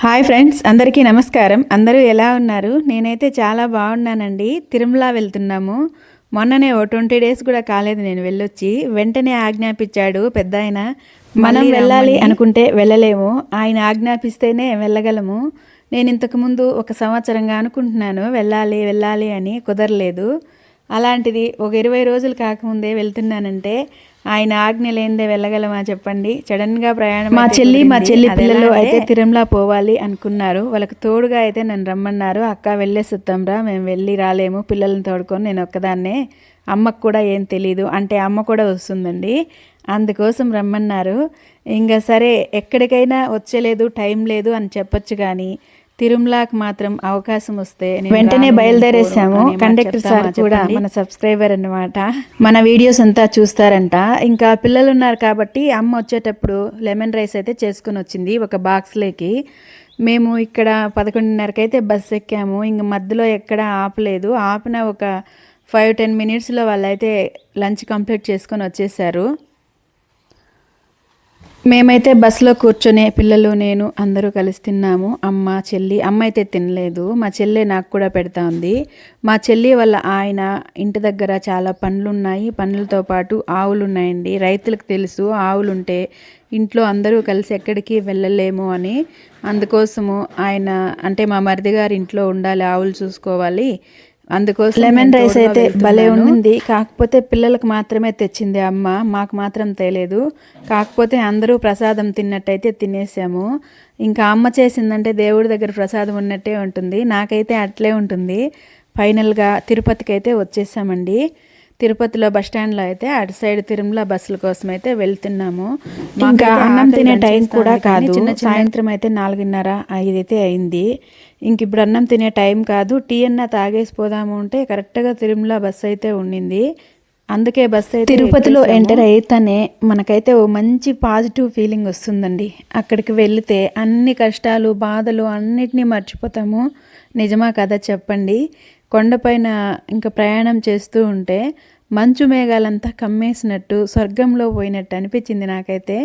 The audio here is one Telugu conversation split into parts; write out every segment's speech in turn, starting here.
హాయ్ ఫ్రెండ్స్ అందరికీ నమస్కారం. అందరూ ఎలా ఉన్నారు? నేనైతే చాలా బాగున్నానండి. తిరుమల వెళ్తున్నాము. మొన్ననే ఓ ట్వంటీ డేస్ కూడా కాలేదు నేను వెళ్ళొచ్చి. వెంటనే ఆజ్ఞాపించాడు పెద్ద ఆయన మనం వెళ్ళాలి అనుకుంటే వెళ్ళలేము. ఆయన ఆజ్ఞాపిస్తేనే వెళ్ళగలము. నేను ఇంతకుముందు ఒక సంవత్సరంగా అనుకుంటున్నాను వెళ్ళాలి వెళ్ళాలి అని కుదరలేదు. అలాంటిది ఒక ఇరవై రోజులు కాకముందే వెళ్తున్నానంటే ఆయన ఆజ్ఞ లేనిదే వెళ్ళగలమా చెప్పండి. సడన్గా ప్రయాణం మా చెల్లి మా చెల్లి పిల్లలు అయితే తిరుమల పోవాలి అనుకున్నారు. వాళ్ళకి తోడుగా అయితే నన్ను రమ్మన్నారు. అక్క వెళ్ళేసొద్దాం రా మేము వెళ్ళి రాలేము. పిల్లల్ని తోడుకొని నేను ఒక్కదాన్నే. అమ్మకు కూడా ఏం తెలీదు. అంటే అమ్మ కూడా వస్తుందండి. అందుకోసం రమ్మన్నారు. ఇంకా సరే ఎక్కడికైనా వచ్చలేదు టైం లేదు అని చెప్పొచ్చు కానీ తిరుమలకి మాత్రం అవకాశం వస్తే నేను వెంటనే బయలుదేరేసాము. కండక్టర్ సార్ కూడా? మన సబ్స్క్రైబర్ అన్నమాట. మన వీడియోస్ అంతా చూస్తారంట. ఇంకా పిల్లలు ఉన్నారు కాబట్టి అమ్మ వచ్చేటప్పుడు లెమన్ రైస్ అయితే చేసుకుని వచ్చింది ఒక బాక్స్లోకి మేము ఇక్కడ పదకొండున్నరకి అయితే బస్ ఎక్కాము. ఇంక మధ్యలో ఎక్కడ ఆపలేదు. ఆపిన ఒక ఫైవ్ టెన్ మినిట్స్లో వాళ్ళైతే లంచ్ కంప్లీట్ చేసుకొని వచ్చేసారు. మేమైతే బస్సులో కూర్చొని పిల్లలు నేను అందరూ కలిసి తిన్నాము. అమ్మ చెల్లి అమ్మ అయితే తినలేదు. మా చెల్లి నాకు కూడా పెడతా ఉంది. మా చెల్లి వాళ్ళ ఆయన ఇంటి దగ్గర చాలా పండ్లు ఉన్నాయి పండ్లతో పాటు ఆవులు ఉన్నాయండి రైతులకు తెలుసు ఆవులు ఉంటే ఇంట్లో అందరూ కలిసి ఎక్కడికి వెళ్ళలేము అని. అందుకోసము ఆయన అంటే మా మరిది గారి ఇంట్లో ఉండాలి ఆవులు చూసుకోవాలి. అందుకోసం లెమన్ రైస్ అయితే భలే. ఉండింది. కాకపోతే పిల్లలకు మాత్రమే తెచ్చింది అమ్మ. మాకు మాత్రం తేలేదు. కాకపోతే అందరూ ప్రసాదం తిన్నట్టయితే తినేసాము. ఇంకా అమ్మ చేసిందంటే దేవుడి దగ్గర ప్రసాదం ఉన్నట్టే ఉంటుంది. నాకైతే అట్లే ఉంటుంది. ఫైనల్గా తిరుపతికి అయితే వచ్చేసామండి. తిరుపతిలో బస్ స్టాండ్లో అయితే అటు సైడ్ తిరుమల బస్సుల కోసం అయితే వెళ్తున్నాము. ఇంకా అన్నం తినే టైం కూడా కాదు. చిన్న సాయంత్రం అయితే నాలుగున్నర ఐదైతే అయింది. ఇంక ఇప్పుడు అన్నం తినే టైం కాదు. టీ అన్న తాగేసి పోదాము అంటే కరెక్ట్గా తిరుమల బస్సు అయితే ఉండింది. అందుకే బస్సు అయితే తిరుపతిలో. ఎంటర్ అయితేనే మనకైతే ఓ మంచి పాజిటివ్ ఫీలింగ్ వస్తుందండి. అక్కడికి వెళితే అన్ని కష్టాలు బాధలు అన్నిటినీ మర్చిపోతాము. నిజమా కదా చెప్పండి. కొండపైన ఇంకా ప్రయాణం చేస్తూ ఉంటే మంచు మేఘాలంతా కమ్మేసినట్టు స్వర్గంలో పోయినట్టు అనిపించింది నాకైతే.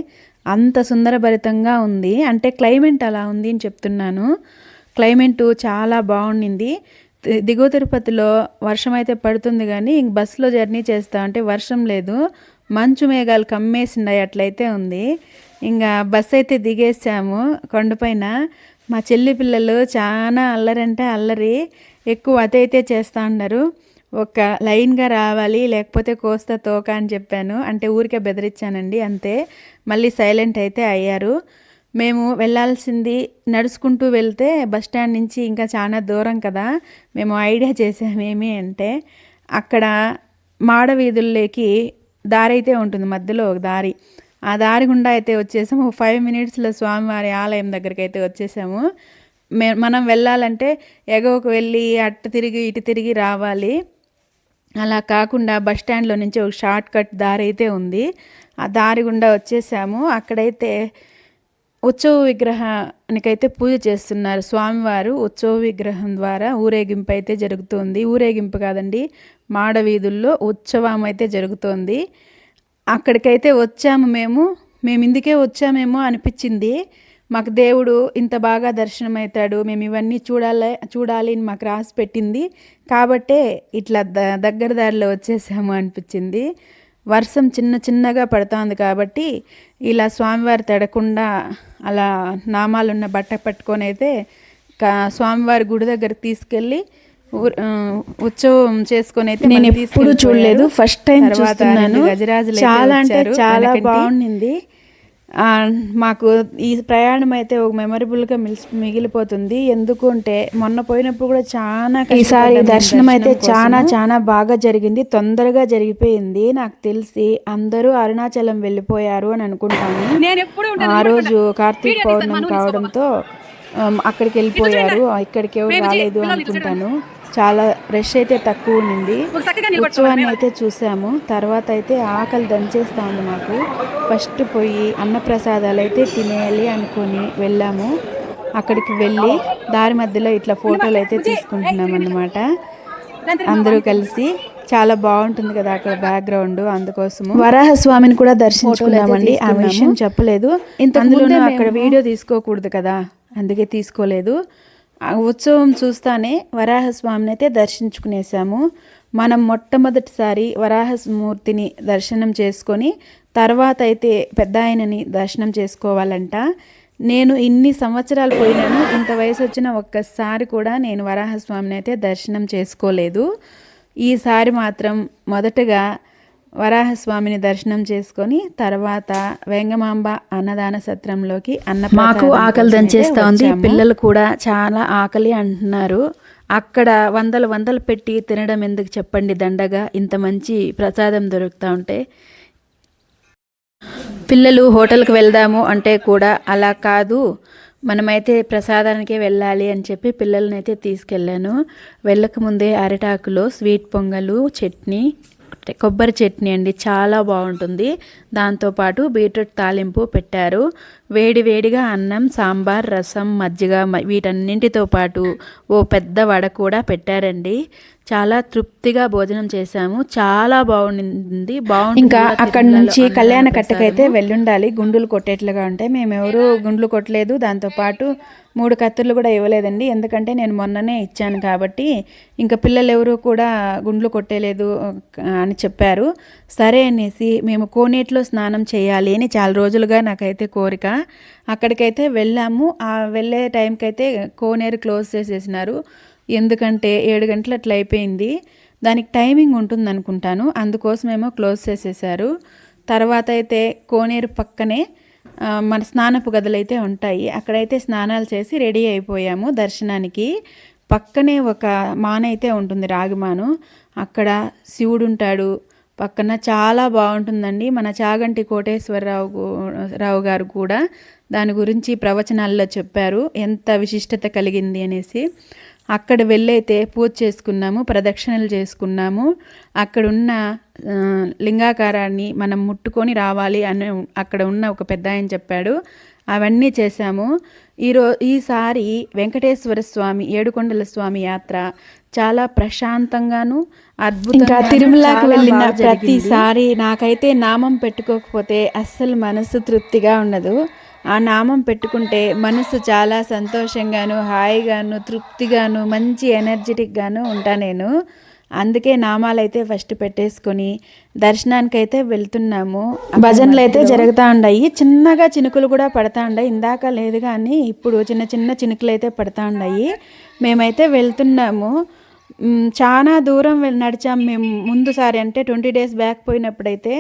అంత సుందరభరితంగా ఉంది. అంటే క్లైమేట్ అలా ఉంది అని చెప్తున్నాను. క్లైమేట్ చాలా బాగుండింది. దిగువ తిరుపతిలో వర్షం అయితే పడుతుంది కానీ ఇంక బస్సులో జర్నీ చేస్తా అంటే వర్షం లేదు. మంచు మేఘాలు కమ్మేసినాయి అట్లయితే ఉంది. ఇంకా బస్ అయితే దిగేసాము కొండపైన. మా చెల్లి పిల్లలు చాలా అల్లరంటే అల్లరి ఎక్కువ అతైతే చేస్తూ ఉన్నారు. ఒక లైన్గా రావాలి లేకపోతే కోస్తా తోక అని చెప్పాను. అంటే ఊరికే బెదిరించానండి అంతే. మళ్ళీ సైలెంట్ అయితే అయ్యారు. మేము వెళ్ళాల్సింది నడుచుకుంటూ వెళ్తే బస్ స్టాండ్ నుంచి ఇంకా చాలా దూరం కదా మేము ఐడియా చేసామేమి అంటే అక్కడ మాడ వీధుల్లోకి దారి అయితే ఉంటుంది మధ్యలో ఒక దారి. ఆ దారి గుండా అయితే వచ్చేసాము. ఫైవ్ మినిట్స్లో స్వామివారి ఆలయం దగ్గరికి అయితే వచ్చేసాము. మే మనం వెళ్ళాలంటే ఎగవకు వెళ్ళి అటు తిరిగి ఇటు తిరిగి రావాలి. అలా కాకుండా బస్ స్టాండ్లో నుంచి ఒక షార్ట్ కట్ దారి అయితే ఉంది. ఆ దారి గుండా వచ్చేసాము. అక్కడైతే ఉత్సవ విగ్రహానికైతే పూజ చేస్తున్నారు స్వామివారు. ఉత్సవ విగ్రహం ద్వారా ఊరేగింపు అయితే జరుగుతుంది. ఊరేగింపు కాదండి మాడవీధుల్లో ఉత్సవం అయితే జరుగుతోంది. అక్కడికైతే వచ్చాము మేము. మేము ఇందుకే వచ్చామేమో అనిపించింది. మాకు దేవుడు ఇంత బాగా దర్శనం అవుతాడు మేము ఇవన్నీ చూడాలి చూడాలి అని మాకు రాసి పెట్టింది. కాబట్టే ఇట్లా ద దగ్గర దారిలో వచ్చేసాము అనిపించింది. వర్షం చిన్న చిన్నగా పడుతోంది కాబట్టి ఇలా స్వామివారి తడకుండా అలా నామాలున్న బట్ట పట్టుకొని అయితే కా- స్వామివారి గుడి దగ్గర తీసుకెళ్ళి ఉత్సవం చేసుకొని అయితే నేను ఎప్పుడు. చూడలేదు. ఫస్ట్ టైం చూస్తున్నాను. చాలా అంటే చాలా. బాగుండింది. ఆ, మాకు ఈ ప్రయాణం అయితే ఒక మెమరబుల్గా మిలిసి మిగిలిపోతుంది. ఎందుకు అంటే మొన్న పోయినప్పుడు కూడా చాలా ఈసారి దర్శనం అయితే. చాలా చాలా బాగా జరిగింది. తొందరగా జరిగిపోయింది. నాకు తెలిసి అందరూ అరుణాచలం వెళ్ళిపోయారు అని అనుకుంటాను ఆ రోజు కార్తీక పౌర్ణమి కావడంతో అక్కడికి వెళ్ళిపోయారు. ఇక్కడికి ఎవరు రాలేదు అనుకుంటాను. చాలా రష్ అయితే తక్కువ ఉండింది. ఉత్సవాన్ని అయితే చూసాము. తర్వాత అయితే ఆకలి దంచేస్తా ఉంది మాకు. ఫస్ట్ పోయి అన్నప్రసాదాలు అయితే తినేయాలి అనుకొని వెళ్ళాము. అక్కడికి వెళ్ళి దారి మధ్యలో ఇట్లా ఫోటోలు అయితే తీసుకుంటున్నాం అన్నమాట. అందరూ కలిసి చాలా బాగుంటుంది కదా అక్కడ బ్యాక్గ్రౌండ్ అందుకోసము. వరాహ స్వామిని కూడా దర్శించుకున్నామండి ఆ. విషయం చెప్పలేదు. ఇంతకు అందులోనూ అక్కడ వీడియో తీసుకోకూడదు కదా. అందుకే తీసుకోలేదు. ఆ ఉత్సవం చూస్తానే వరాహస్వామిని అయితే దర్శించుకునేసాము మనం మొట్టమొదటిసారి వరాహమూర్తిని దర్శనం చేసుకొని తర్వాత అయితే పెద్ద ఆయనని దర్శనం చేసుకోవాలంట. నేను ఇన్ని సంవత్సరాలు పోయినాను ఇంత వయసు వచ్చిన ఒక్కసారి కూడా నేను వరాహస్వామిని అయితే దర్శనం చేసుకోలేదు. ఈసారి మాత్రం మొదటగా వరాహస్వామిని దర్శనం చేసుకొని తర్వాత వెంగమాంబ అన్నదాన సత్రంలోకి అన్న మాకు ఆకలి దంచేస్తా ఉంది పిల్లలు కూడా చాలా ఆకలి అంటున్నారు. అక్కడ వందలు వందలు పెట్టి తినడం ఎందుకు చెప్పండి దండగా? ఇంత మంచి ప్రసాదం దొరుకుతూ ఉంటే. పిల్లలు హోటల్కి వెళ్దాము అంటే కూడా అలా కాదు. మనమైతే ప్రసాదానికే వెళ్ళాలి అని చెప్పి పిల్లల్ని అయితే తీసుకెళ్ళాను. వెళ్ళక ముందే అరిటాకులో స్వీట్ పొంగలు చట్నీ కొబ్బరి చట్నీ అండి చాలా బాగుంటుంది. దాంతోపాటు బీట్రూట్ తాలింపు పెట్టారు. వేడి వేడిగా అన్నం సాంబార్ రసం మజ్జిగ వీటన్నింటితో పాటు ఓ పెద్ద వడ కూడా పెట్టారండి. చాలా తృప్తిగా భోజనం చేశాము. చాలా బాగుంది బాగుంది ఇంకా కూడా అక్కడ నుంచి కళ్యాణ. కట్టకైతే వెళ్ళుండాలి. గుండులు కొట్టేట్లుగా ఉంటాయి మేము ఎవరు గుండ్లు కొట్టలేదు. దాంతోపాటు మూడు కత్తులు కూడా ఇవ్వలేదండి. ఎందుకంటే నేను మొన్ననే ఇచ్చాను కాబట్టి ఇంకా పిల్లలు ఎవరు కూడా గుండ్లు కొట్టేలేదు అని చెప్పారు. సరే అనేసి మేము కోనేటిలో స్నానం చేయాలి అని చాలా రోజులుగా నాకైతే కోరిక. అక్కడికైతే వెళ్ళాము. ఆ వెళ్ళే టైంకి అయితే కోనేరు క్లోజ్ చేసేసినారు. ఎందుకంటే ఏడు గంటలు అట్లా అయిపోయింది. దానికి టైమింగ్ ఉంటుంది అనుకుంటాను. అందుకోసమేమో క్లోజ్ చేసేసారు. తర్వాత అయితే కోనేరు పక్కనే మన స్నానపు గదులు అయితే ఉంటాయి. అక్కడైతే స్నానాలు చేసి రెడీ అయిపోయాము దర్శనానికి. పక్కనే ఒక మాన అయితే ఉంటుంది రాగిమాను అక్కడ శివుడు ఉంటాడు పక్కన చాలా బాగుంటుందండి. మన చాగంటి కోటేశ్వరరావు రావు గారు కూడా దాని గురించి ప్రవచనాల్లో చెప్పారు. ఎంత విశిష్టత కలిగింది అనేసి. అక్కడ వెళ్ళైతే పూజ చేసుకున్నాము ప్రదక్షిణలు చేసుకున్నాము. అక్కడున్న లింగాకారాన్ని మనం ముట్టుకొని రావాలి అని అక్కడ ఉన్న ఒక పెద్ద ఆయన చెప్పాడు. అవన్నీ చేశాము. ఈరో ఈసారి వెంకటేశ్వర స్వామి ఏడుకొండల స్వామి యాత్ర చాలా ప్రశాంతంగాను అద్భుతంగా ఇంకా తిరుమలకి వెళ్ళిన ప్రతిసారి నాకైతే నామం పెట్టుకోకపోతే అస్సలు మనసు తృప్తిగా ఉండదు. ఆ నామం పెట్టుకుంటే మనసు చాలా సంతోషంగాను హాయిగాను తృప్తిగాను మంచి ఎనర్జెటిక్గాను ఉంటా నేను. అందుకే నామాలు అయితే ఫస్ట్ పెట్టేసుకొని దర్శనానికి అయితే వెళ్తున్నాము భజనలు అయితే జరుగుతూ ఉన్నాయి చిన్నగా చినుకులు కూడా పడతా ఉన్నాయి ఇందాక లేదు కానీ ఇప్పుడు చిన్న చిన్న చినుకులు అయితే పడతా ఉన్నాయి మేమైతే వెళ్తున్నాము. చాలా దూరం నడిచాం మేము ముందుసారి అంటే ట్వంటీ డేస్ బ్యాక్ పోయినప్పుడైతే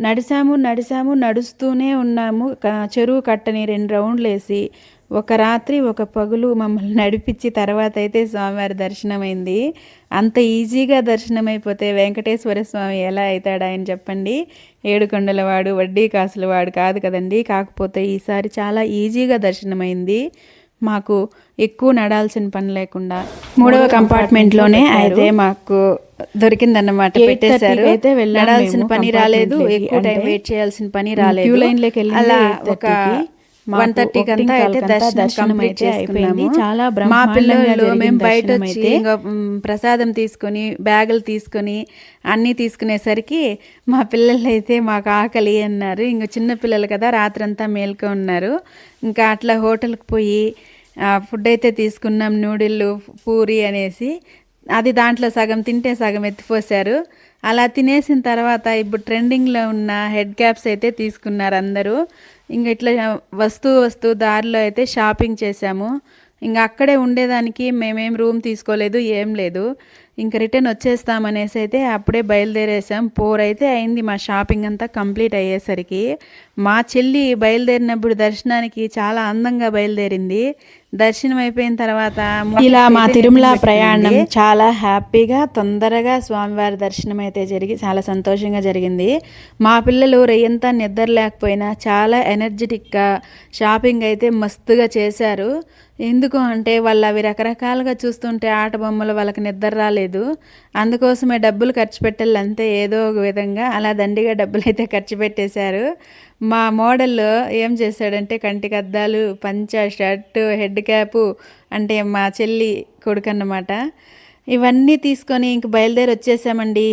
నడిచాము నడిచాము నడుస్తూనే ఉన్నాము. చెరువు కట్టని రెండు రౌండ్లు వేసి ఒక రాత్రి ఒక పగులు మమ్మల్ని నడిపించి తర్వాత అయితే స్వామివారి దర్శనమైంది. అంత ఈజీగా దర్శనం అయిపోతే వెంకటేశ్వర స్వామి ఎలా అవుతాడు ఆయన చెప్పండి. ఏడుకొండల వాడు వడ్డీ కాసుల వాడు కాదు కదండి. కాకపోతే ఈసారి చాలా ఈజీగా దర్శనమైంది. మాకు ఎక్కువ నడాల్సిన పని లేకుండా మూడవ కంపార్ట్మెంట్లోనే అయితే మాకు దొరికిందన్నమాట 8:30 పెట్టేశారు అయితే వెళ్ళాం నడాల్సిన మేము పని రాలేదు. ఎక్కువ టైం వెయిట్ చేయాల్సిన పని రాలేదు లైన్లోకి వెళ్ళింది అలా 8:30 ఒక వన్ అంతా ఒకటింకాల్ అయితే కంతా దర్శనం అయితే అయిపోయింది. చాలా మా పిల్లలు మేము బయట వచ్చి. ఇంకా ప్రసాదం తీసుకొని బ్యాగులు తీసుకొని అన్నీ తీసుకునేసరికి మా పిల్లలు అయితే మాకు ఆకలి అన్నారు ఇంక చిన్న పిల్లలు కదా రాత్రంతా మేల్కో ఉన్నారు ఇంకా అట్లా హోటల్కి పోయి ఫుడ్ అయితే తీసుకున్నాం నూడిల్లు పూరి అనేసి. అది దాంట్లో సగం తింటే సగం ఎత్తిపోసారు అలా తినేసిన తర్వాత ఇప్పుడు ట్రెండింగ్లో ఉన్న హెడ్ క్యాప్స్ అయితే తీసుకున్నారు అందరూ. ఇంకా ఇట్లా వస్తూ వస్తూ దారిలో అయితే షాపింగ్ చేసాము ఇంకా అక్కడే ఉండేదానికి మేమేం రూమ్ తీసుకోలేదు ఏం లేదు. ఇంక రిటర్న్ వచ్చేస్తామనేసి అయితే అప్పుడే బయలుదేరేసాం. ఫోర్ అయితే అయింది మా షాపింగ్ అంతా కంప్లీట్ అయ్యేసరికి. మా చెల్లి బయలుదేరినప్పుడు దర్శనానికి చాలా అందంగా బయలుదేరింది. దర్శనం అయిపోయిన తర్వాత ఇలా మా తిరుమల ప్రయాణం చాలా హ్యాపీగా తొందరగా స్వామివారి దర్శనం అయితే జరిగి చాలా సంతోషంగా జరిగింది. మా పిల్లలు రెయ్యంతా నిద్ర లేకపోయినా చాలా ఎనర్జెటిక్గా షాపింగ్ అయితే మస్తుగా చేశారు. ఎందుకు అంటే వాళ్ళు అవి రకరకాలుగా చూస్తుంటే ఆట బొమ్మలు వాళ్ళకి నిద్ర రాలేదు. అందుకోసమే డబ్బులు ఖర్చు పెట్టాలి అంతే ఏదో ఒక విధంగా అలా దండిగా డబ్బులు అయితే ఖర్చు పెట్టేశారు. మా మోడల్ ఏం చేశాడంటే కంటికి అద్దాలు పంచ షర్టు హెడ్ క్యాపు అంటే మా చెల్లి కొడుకు అన్నమాట ఇవన్నీ తీసుకొని ఇంక బయలుదేరి వచ్చేసామండి